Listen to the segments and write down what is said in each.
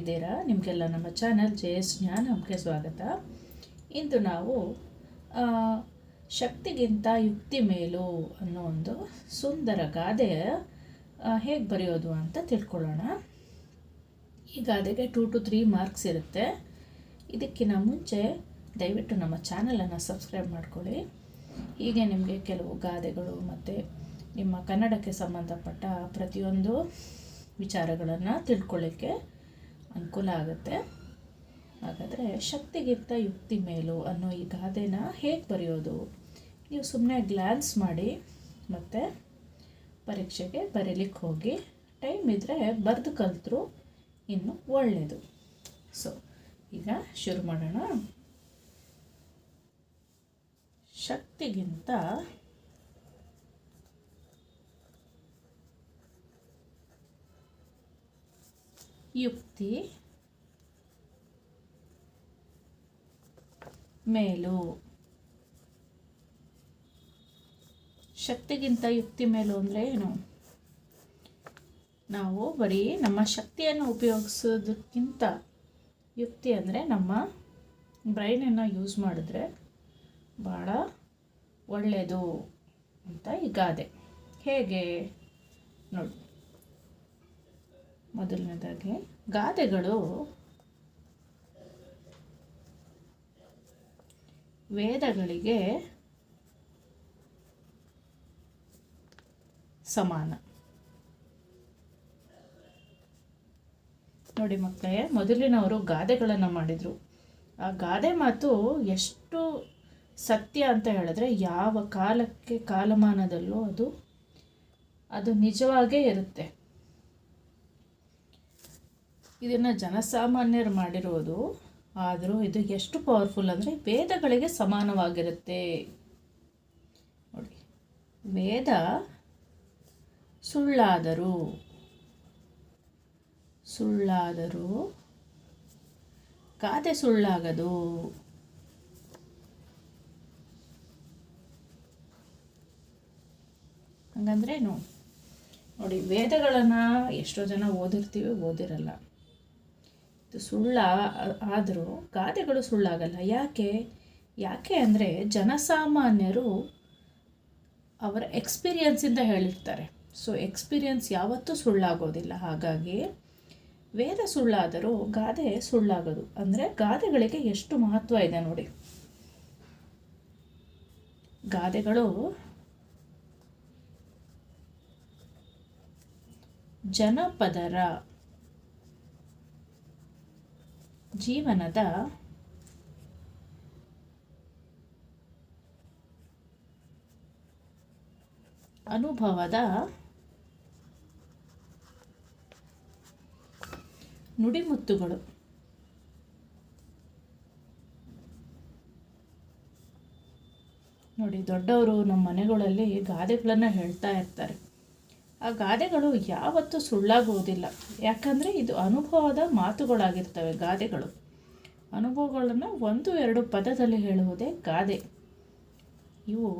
ಹೇಗಿದ್ದೀರಾ ನಿಮಗೆಲ್ಲ ನಮ್ಮ ಚಾನಲ್ ಜೆ ಎಸ್ ಜ್ಞಾನ ನಮಗೆ ಸ್ವಾಗತ. ಇಂದು ನಾವು ಶಕ್ತಿಗಿಂತ ಯುಕ್ತಿ ಮೇಲು ಅನ್ನೋ ಒಂದು ಸುಂದರ ಗಾದೆ ಹೇಗೆ ಬರೆಯೋದು ಅಂತ ತಿಳ್ಕೊಳ್ಳೋಣ. ಈ ಗಾದೆಗೆ ಟೂ ಟು ತ್ರೀ ಮಾರ್ಕ್ಸ್ ಇರುತ್ತೆ. ಇದಕ್ಕಿಂತ ಮುಂಚೆ ದಯವಿಟ್ಟು ನಮ್ಮ ಚಾನಲನ್ನು ಸಬ್ಸ್ಕ್ರೈಬ್ ಮಾಡ್ಕೊಳ್ಳಿ. ಹೀಗೆ ನಿಮಗೆ ಕೆಲವು ಗಾದೆಗಳು ಮತ್ತು ನಿಮ್ಮ ಕನ್ನಡಕ್ಕೆ ಸಂಬಂಧಪಟ್ಟ ಪ್ರತಿಯೊಂದು ವಿಚಾರಗಳನ್ನು ತಿಳ್ಕೊಳ್ಳಿಕ್ಕೆ ಅನುಕೂಲ ಆಗುತ್ತೆ. ಹಾಗಾದರೆ ಶಕ್ತಿಗಿಂತ ಯುಕ್ತಿ ಮೇಲು ಅನ್ನೋ ಈ ಗಾದೆನ ಹೇಗೆ ಬರೆಯೋದು? ನೀವು ಸುಮ್ಮನೆ ಗ್ಲ್ಯಾನ್ಸ್ ಮಾಡಿ ಮತ್ತು ಪರೀಕ್ಷೆಗೆ ಬರೀಲಿಕ್ಕೆ ಹೋಗಿ, ಟೈಮ್ ಇದ್ದರೆ ಬರೆದು ಕಲಿತ್ರು ಇನ್ನು ಒಳ್ಳೆಯದು ಸೊ ಈಗ ಶುರು ಮಾಡೋಣ. ಶಕ್ತಿಗಿಂತ ಯುಕ್ತಿ, ಮೇಲು. ಶಕ್ತಿಗಿಂತ ಯುಕ್ತಿ ಮೇಲು ಅಂದರೆ ಏನು? ನಾವು ಬರೀ ನಮ್ಮ ಶಕ್ತಿಯನ್ನು ಉಪಯೋಗಿಸೋದಕ್ಕಿಂತ ಯುಕ್ತಿ ಅಂದರೆ ನಮ್ಮ ಬ್ರೈನನ್ನು ಯೂಸ್ ಮಾಡಿದ್ರೆ ಭಾಳ ಒಳ್ಳೆಯದು ಅಂತ ಈ ಗಾದೆ. ಹೇಗೆ? ನೋಡಿ. ಮೊದಲನೇದಾಗಿ, ಗಾದೆಗಳು ವೇದಗಳಿಗೆ ಸಮಾನ. ನೋಡಿ ಮಕ್ಕಳೇ, ಮೊದಲಿನವರು ಗಾದೆಗಳನ್ನು ಮಾಡಿದರು. ಆ ಗಾದೆ ಮಾತು ಎಷ್ಟು ಸತ್ಯ ಅಂತ ಹೇಳಿದ್ರೆ ಯಾವ ಕಾಲಕ್ಕೆ ಕಾಲಮಾನದಲ್ಲೂ ಅದು ಅದು ನಿಜವಾಗೇ ಇರುತ್ತೆ. ಇದನ್ನು ಜನಸಾಮಾನ್ಯರು ಮಾಡಿರೋದು, ಆದರೂ ಇದು ಎಷ್ಟು ಪವರ್ಫುಲ್ ಅಂದರೆ ವೇದಗಳಿಗೆ ಸಮಾನವಾಗಿರುತ್ತೆ. ನೋಡಿ, ವೇದ ಸುಳ್ಳಾದರೂ ಸುಳ್ಳಾದರೂ ಗಾದೆ ಸುಳ್ಳಾಗದು. ಹಂಗಂದ್ರೇನು? ನೋಡಿ, ವೇದಗಳನ್ನು ಎಷ್ಟೋ ಜನ ಓದಿರ್ತೀವಿ, ಓದಿರಲ್ಲ. ಇದು ಸುಳ್ಳ ಆದರೂ ಗಾದೆಗಳು ಸುಳ್ಳಾಗಲ್ಲ. ಯಾಕೆ? ಯಾಕೆ ಅಂದರೆ ಜನಸಾಮಾನ್ಯರು ಅವರ ಎಕ್ಸ್ಪೀರಿಯನ್ಸಿಂದ ಹೇಳಿರ್ತಾರೆ. ಸೊ ಎಕ್ಸ್ಪೀರಿಯನ್ಸ್ ಯಾವತ್ತೂ ಸುಳ್ಳಾಗೋದಿಲ್ಲ. ಹಾಗಾಗಿ ವೇದ ಸುಳ್ಳಾದರೂ ಗಾದೆ ಸುಳ್ಳಾಗೋದು. ಅಂದರೆ ಗಾದೆಗಳಿಗೆ ಎಷ್ಟು ಮಹತ್ವ ಇದೆ ನೋಡಿ. ಗಾದೆಗಳು ಜನಪದರ ಜೀವನದ ಅನುಭವದ ನುಡಿಮುತ್ತುಗಳು. ನೋಡಿ ದೊಡ್ಡವರು ನಮ್ಮ ಮನೆಗಳಲ್ಲಿ ಗಾದೆಗಳನ್ನು ಹೇಳ್ತಾ ಇರ್ತಾರೆ. ಆ ಗಾದೆಗಳು ಯಾವತ್ತೂ ಸುಳ್ಳಾಗುವುದಿಲ್ಲ. ಯಾಕಂದರೆ ಇದು ಅನುಭವದ ಮಾತುಗಳಾಗಿರ್ತವೆ ಗಾದೆಗಳು. ಅನುಭವಗಳನ್ನು ಒಂದು, ಎರಡು ಪದದಲ್ಲಿ ಹೇಳುವುದೇ ಗಾದೆ. ಇವು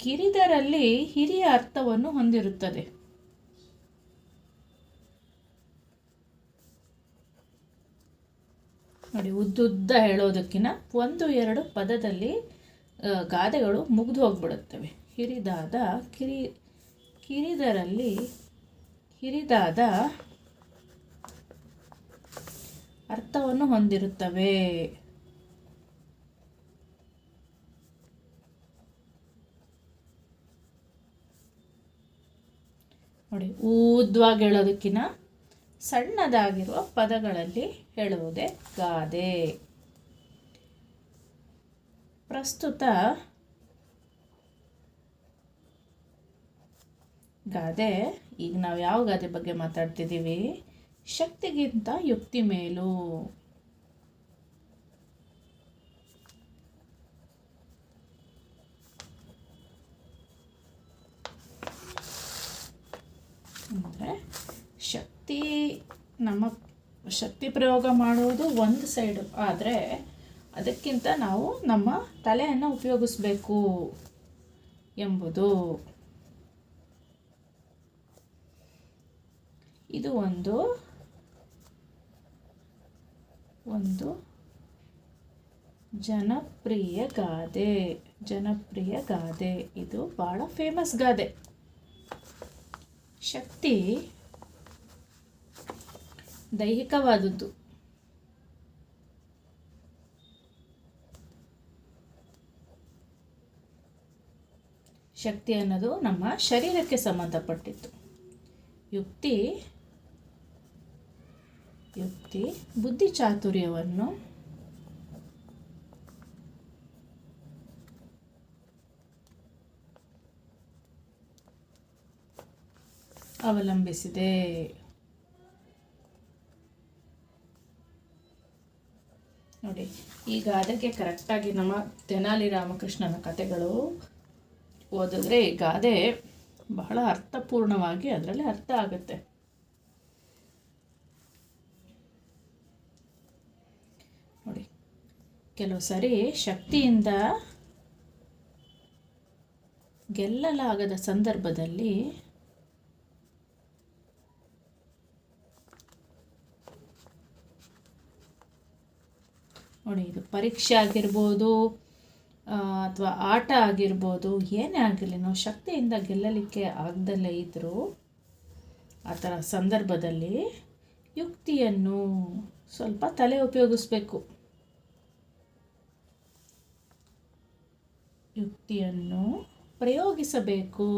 ಕಿರಿದರಲ್ಲಿ ಹಿರಿಯ ಅರ್ಥವನ್ನು ಹೊಂದಿರುತ್ತದೆ. ನೋಡಿ, ಉದ್ದುದ್ದ ಹೇಳೋದಕ್ಕಿಂತ ಒಂದು, ಎರಡು ಪದದಲ್ಲಿ ಗಾದೆಗಳು ಮುಗಿದು ಹೋಗ್ಬಿಡುತ್ತವೆ. ಹಿರಿದಾದ ಕಿರಿ ಕಿರಿದರಲ್ಲಿ ಹಿರಿದಾದ ಅರ್ಥವನ್ನು ಹೊಂದಿರುತ್ತವೆ. ನೋಡಿ ಊದ್ವಾಗಿ ಹೇಳೋದಕ್ಕಿಂತ ಸಣ್ಣದಾಗಿರುವ ಪದಗಳಲ್ಲಿ ಹೇಳುವುದೇ ಗಾದೆ. ಪ್ರಸ್ತುತ ಗಾದೆ ಈಗ ನಾವು ಯಾವ ಗಾದೆ ಬಗ್ಗೆ ಮಾತಾಡ್ತಿದ್ದೀವಿ? ಶಕ್ತಿಗಿಂತ ಯುಕ್ತಿ ಮೇಲು. ಅಂದರೆ ಶಕ್ತಿ, ನಮ್ಮ ಶಕ್ತಿ ಪ್ರಯೋಗ ಮಾಡುವುದು ಒಂದು ಸೈಡು, ಆದರೆ ಅದಕ್ಕಿಂತ ನಾವು ನಮ್ಮ ತಲೆಯನ್ನು ಉಪಯೋಗಿಸ್ಬೇಕು ಎಂಬುದು ಇದು ಒಂದು ಒಂದು ಜನಪ್ರಿಯ ಗಾದೆ ಜನಪ್ರಿಯ ಗಾದೆ. ಇದು ಭಾಳ ಫೇಮಸ್ ಗಾದೆ. ಶಕ್ತಿ ದೈಹಿಕವಾದದ್ದು. ಶಕ್ತಿ ಅನ್ನೋದು ನಮ್ಮ ಶರೀರಕ್ಕೆ ಸಂಬಂಧಪಟ್ಟಿತ್ತು ಯುಕ್ತಿ ಯುಕ್ತಿ ಬುದ್ಧಿ ಚಾತುರ್ಯವನ್ನು ಅವಲಂಬಿಸಿದೆ. ನೋಡಿ, ಈಗ ಅದಕ್ಕೆ ಕರೆಕ್ಟಾಗಿ ನಮ್ಮ ತೆನಾಲಿ ರಾಮಕೃಷ್ಣನ ಕಥೆಗಳು ಓದಿದ್ರೆ ಈ ಗಾದೆ ಬಹಳ ಅರ್ಥಪೂರ್ಣವಾಗಿ ಅದರಲ್ಲಿ ಅರ್ಥ ಆಗುತ್ತೆ ನೋಡಿ ಕೆಲವು ಸರಿ ಶಕ್ತಿಯಿಂದ ಗೆಲ್ಲಲಾಗದ ಸಂದರ್ಭದಲ್ಲಿ ನೋಡಿ, ಇದು ಪರೀಕ್ಷೆ ಆಗಿರ್ಬೋದು ಅಥವಾ ಆಟ ಆಗಿರ್ಬೋದು, ಏನೇ ಆಗಿರಲಿ ನಾವು ಶಕ್ತಿಯಿಂದ ಗೆಲ್ಲಲಿಕ್ಕೆ ಆಗದಲ್ಲೇ ಇದ್ದರೂ ಆ ಥರ ಸಂದರ್ಭದಲ್ಲಿ ಯುಕ್ತಿಯನ್ನು ಸ್ವಲ್ಪ ತಲೆ ಉಪಯೋಗಿಸ್ಬೇಕು. ಯುಕ್ತಿಯನ್ನು ಪ್ರಯೋಗಿಸಬೇಕು.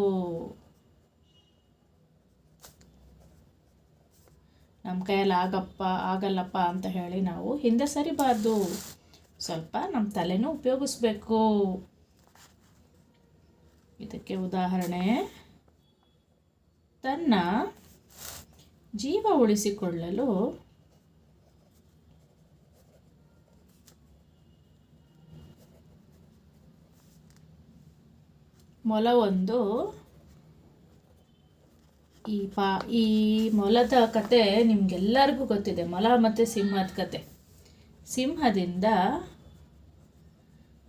ನಮ್ಮ ಕೈಯಲ್ಲಿ ಆಗಪ್ಪ, ಆಗಲ್ಲಪ್ಪ ಅಂತ ಹೇಳಿ ನಾವು ಹಿಂದೆ ಸರಿಬಾರ್ದು. ಸ್ವಲ್ಪ ನಮ್ಮ ತಲೆನೂ ಉಪಯೋಗಿಸ್ಬೇಕು. ಇದಕ್ಕೆ ಉದಾಹರಣೆ, ತನ್ನ ಜೀವ ಉಳಿಸಿಕೊಳ್ಳಲು ಮೊಲವೊಂದು. ಈ ಪಾ, ಈ ಮೊಲದ ಕತೆ ನಿಮಗೆಲ್ಲರಿಗೂ ಗೊತ್ತಿದೆ. ಮೊಲ ಮತ್ತು ಸಿಂಹದ ಕತೆ. ಸಿಂಹದಿಂದ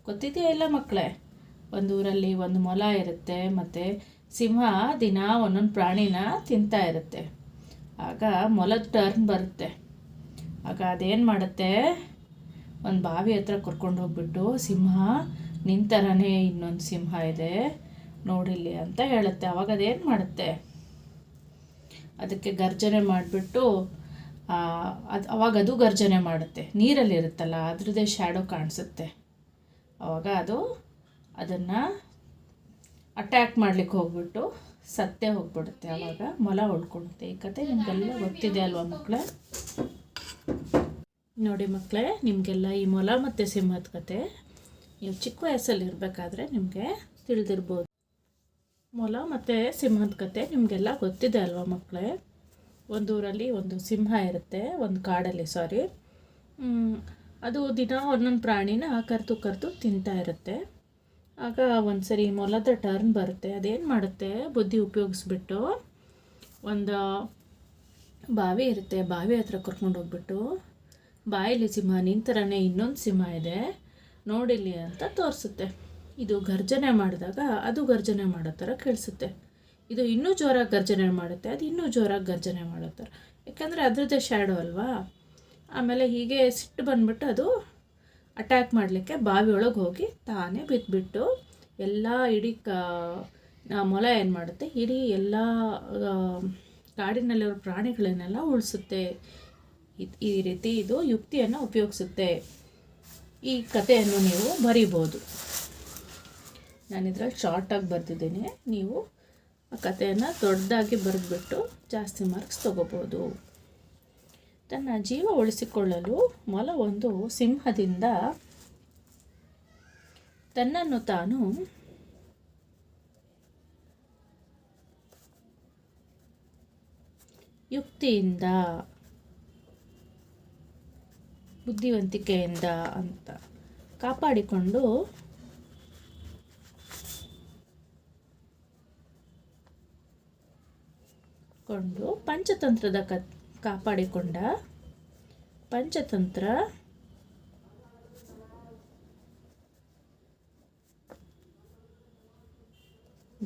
ಗೊತ್ತಿದೆಯಾ ಇಲ್ಲ ಮಕ್ಕಳೇ? ಒಂದು ಊರಲ್ಲಿ ಒಂದು ಮೊಲ ಇರುತ್ತೆ, ಮತ್ತು ಸಿಂಹ ದಿನ ಒಂದೊಂದು ಪ್ರಾಣಿನ ತಿಂತಾ ಇರುತ್ತೆ. ಆಗ ಮೊಲದ ಟರ್ನ್ ಬರುತ್ತೆ. ಆಗ ಅದೇನು ಮಾಡುತ್ತೆ? ಒಂದು ಬಾವಿ ಹತ್ರ ಕರ್ಕೊಂಡು ಹೋಗ್ಬಿಟ್ಟು ಸಿಂಹ ನಿಂತರನೇ ಇನ್ನೊಂದು ಸಿಂಹ ಇದೆ. ನೋಡಿಲ್ಲಿ ಅಂತ ಹೇಳುತ್ತೆ. ಅವಾಗ ಅದೇನು ಮಾಡುತ್ತೆ? ಅದಕ್ಕೆ ಗರ್ಜನೆ ಮಾಡಿಬಿಟ್ಟು ಅದು ಅವಾಗ ಅದು ಗರ್ಜನೆ ಮಾಡುತ್ತೆ. ನೀರಲ್ಲಿ ಇರುತ್ತಲ್ಲ, ಅದ್ರದ್ದೇ ಶ್ಯಾಡೋ ಕಾಣಿಸುತ್ತೆ. ಅವಾಗ ಅದು ಅದನ್ನು ಅಟ್ಯಾಕ್ ಮಾಡಲಿಕ್ಕೆ ಹೋಗ್ಬಿಟ್ಟು ಸತ್ತೇ ಹೋಗ್ಬಿಡುತ್ತೆ. ಆವಾಗ ಮೊಲ ಹೊಡ್ಕೊಳುತ್ತೆ. ಈ ಕತೆ ನಿಮಗೆಲ್ಲ ಗೊತ್ತಿದೆ ಅಲ್ವಾ ಮಕ್ಕಳೇ? ನೋಡಿ ಮಕ್ಕಳೇ, ನಿಮಗೆಲ್ಲ ಈ ಮೊಲ ಮತ್ತು ಸಿಂಹದ ಕತೆ, ನೀವು ಚಿಕ್ಕ ವಯಸ್ಸಲ್ಲಿ ಇರಬೇಕಾದ್ರೆ ನಿಮಗೆ ತಿಳಿದಿರ್ಬೋದು. ಮೊಲ ಮತ್ತು ಸಿಂಹದ ಕತೆ ನಿಮಗೆಲ್ಲ ಗೊತ್ತಿದೆ ಅಲ್ವಾ ಮಕ್ಕಳೇ? ಒಂದು ಊರಲ್ಲಿ ಒಂದು ಸಿಂಹ ಇರುತ್ತೆ, ಒಂದು ಕಾಡಲ್ಲಿ ಸಾರಿ ಅದು ದಿನ ಒಂದೊಂದು ಪ್ರಾಣಿನ ಕರೆದು ಕರೆದು ತಿಂತಾ ಇರುತ್ತೆ. ಆಗ ಒಂದು ಸರಿ ಮೊಲದ ಟರ್ನ್ ಬರುತ್ತೆ, ಅದೇನು ಮಾಡುತ್ತೆ? ಬುದ್ಧಿ ಉಪಯೋಗಿಸ್ಬಿಟ್ಟು ಒಂದು ಬಾವಿ ಇರುತ್ತೆ, ಬಾವಿ ಹತ್ರ ಕರ್ಕೊಂಡು ಹೋಗ್ಬಿಟ್ಟು ಬಾಯಲ್ಲಿ ಸಿಂಹ ನಿಂತರನೇ ಇನ್ನೊಂದು ಸಿಂಹ ಇದೆ ನೋಡಿಲಿ ಅಂತ ತೋರಿಸುತ್ತೆ. ಇದು ಗರ್ಜನೆ ಮಾಡಿದಾಗ ಅದು ಗರ್ಜನೆ ಮಾಡೋ ಥರ ಕೇಳಿಸುತ್ತೆ. ಇದು ಇನ್ನೂ ಜೋರಾಗಿ ಗರ್ಜನೆ ಮಾಡುತ್ತೆ, ಅದು ಇನ್ನೂ ಜೋರಾಗಿ ಗರ್ಜನೆ ಮಾಡೋ ಥರ. ಯಾಕಂದರೆ ಅದರದ್ದೇ ಶ್ಯಾಡೋ ಅಲ್ವಾ? ಆಮೇಲೆ ಹೀಗೆ ಸಿಟ್ಟು ಬಂದ್ಬಿಟ್ಟು ಅದು ಅಟ್ಯಾಕ್ ಮಾಡಲಿಕ್ಕೆ ಬಾವಿಯೊಳಗೆ ಹೋಗಿ ತಾನೇ ಬಿದ್ದುಬಿಟ್ಟು ಎಲ್ಲ ಇಡೀ ಕ ಮೊಲ ಏನು ಮಾಡುತ್ತೆ? ಇಡೀ ಎಲ್ಲ ಕಾಡಿನಲ್ಲಿರೋ ಪ್ರಾಣಿಗಳನ್ನೆಲ್ಲ ಉಳಿಸುತ್ತೆ. ಈ ರೀತಿ ಇದು ಯುಕ್ತಿಯನ್ನು ಉಪಯೋಗಿಸುತ್ತೆ. ಈ ಕಥೆಯನ್ನು ನೀವು ಬರೀಬೋದು ನಾನು ಇದ್ರಲ್ಲಿ ಶಾರ್ಟಾಗಿ ಬರೆದಿದ್ದೀನಿ. ನೀವು ಆ ಕಥೆಯನ್ನು ದೊಡ್ಡದಾಗಿ ಬರೆದ್ಬಿಟ್ಟು ಜಾಸ್ತಿ ಮಾರ್ಕ್ಸ್ ತಗೋಬೋದು. ತನ್ನ ಜೀವ ಉಳಿಸಿಕೊಳ್ಳಲು ಮೊಲ ಒಂದು ಸಿಂಹದಿಂದ ತನ್ನನ್ನು ತಾನು ಯುಕ್ತಿಯಿಂದ, ಬುದ್ಧಿವಂತಿಕೆಯಿಂದ ಅಂತ ಕಾಪಾಡಿಕೊಂಡು ಕೊಂಡು ಪಂಚತಂತ್ರದ ಕ ಕಾಪಾಡಿಕೊಂಡ. ಪಂಚತಂತ್ರ.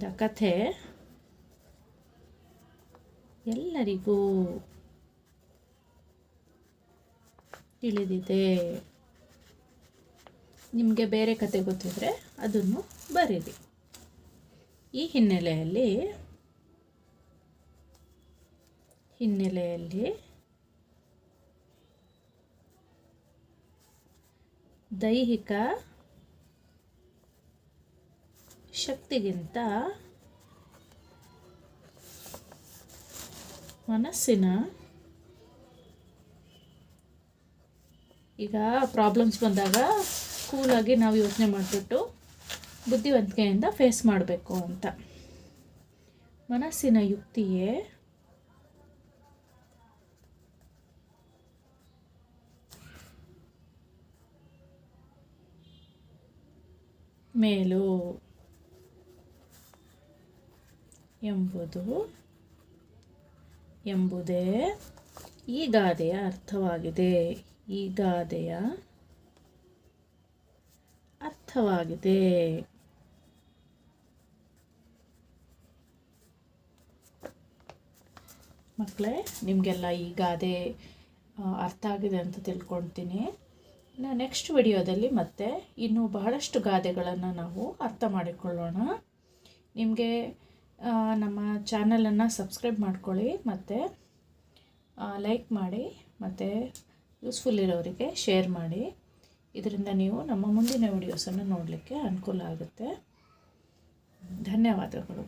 ದ ಕಥೆ. ಎಲ್ಲರಿಗೂ ತಿಳಿದಿದೆ. ನಿಮಗೆ ಬೇರೆ ಕತೆ ಗೊತ್ತಿದ್ರೆ ಅದನ್ನು ಬರೀರಿ. ಈ ಹಿನ್ನೆಲೆಯಲ್ಲಿ ಹಿನ್ನೆಲೆಯಲ್ಲಿ ದೈಹಿಕ ಶಕ್ತಿಗಿಂತ ಮನಸ್ಸಿನ ಈಗ ಪ್ರಾಬ್ಲಮ್ಸ್ ಬಂದಾಗ ಕೂಲಾಗಿ ನಾವು ಯೋಚನೆ ಮಾಡಿಬಿಟ್ಟು ಬುದ್ಧಿವಂತಿಕೆಯಿಂದ ಫೇಸ್ ಮಾಡಬೇಕು ಅಂತ. ಮನಸ್ಸಿನ ಯುಕ್ತಿಯೇ ಮೇಲು ಎಂಬುದು ಎಂಬುದೇ ಈ ಗಾದೆಯ ಅರ್ಥವಾಗಿದೆ. ಈ ಗಾದೆಯ ಅರ್ಥವಾಗಿದೆ. ಮಕ್ಕಳೇ, ನಿಮಗೆಲ್ಲ ಈ ಗಾದೆ ಅರ್ಥ ಆಗಿದೆ ಅಂತ ತಿಳ್ಕೊಳ್ತೀನಿ. ನೆಕ್ಸ್ಟ್ ವಿಡಿಯೋದಲ್ಲಿ ಮತ್ತೆ ಇನ್ನೂ ಬಹಳಷ್ಟು ಗಾದೆಗಳನ್ನು ನಾವು ಅರ್ಥ ಮಾಡಿಕೊಳ್ಳೋಣ. ನಿಮಗೆ ನಮ್ಮ ಚಾನಲನ್ನು ಸಬ್ಸ್ಕ್ರೈಬ್ ಮಾಡ್ಕೊಳ್ಳಿ, ಮತ್ತು ಲೈಕ್ ಮಾಡಿ, ಮತ್ತು ಯೂಸ್ಫುಲ್ ಇರೋರಿಗೆ ಶೇರ್ ಮಾಡಿ. ಇದರಿಂದ ನೀವು ನಮ್ಮ ಮುಂದಿನ ವಿಡಿಯೋಸನ್ನು ನೋಡಲಿಕ್ಕೆ ಅನುಕೂಲ ಆಗುತ್ತೆ. ಧನ್ಯವಾದಗಳು.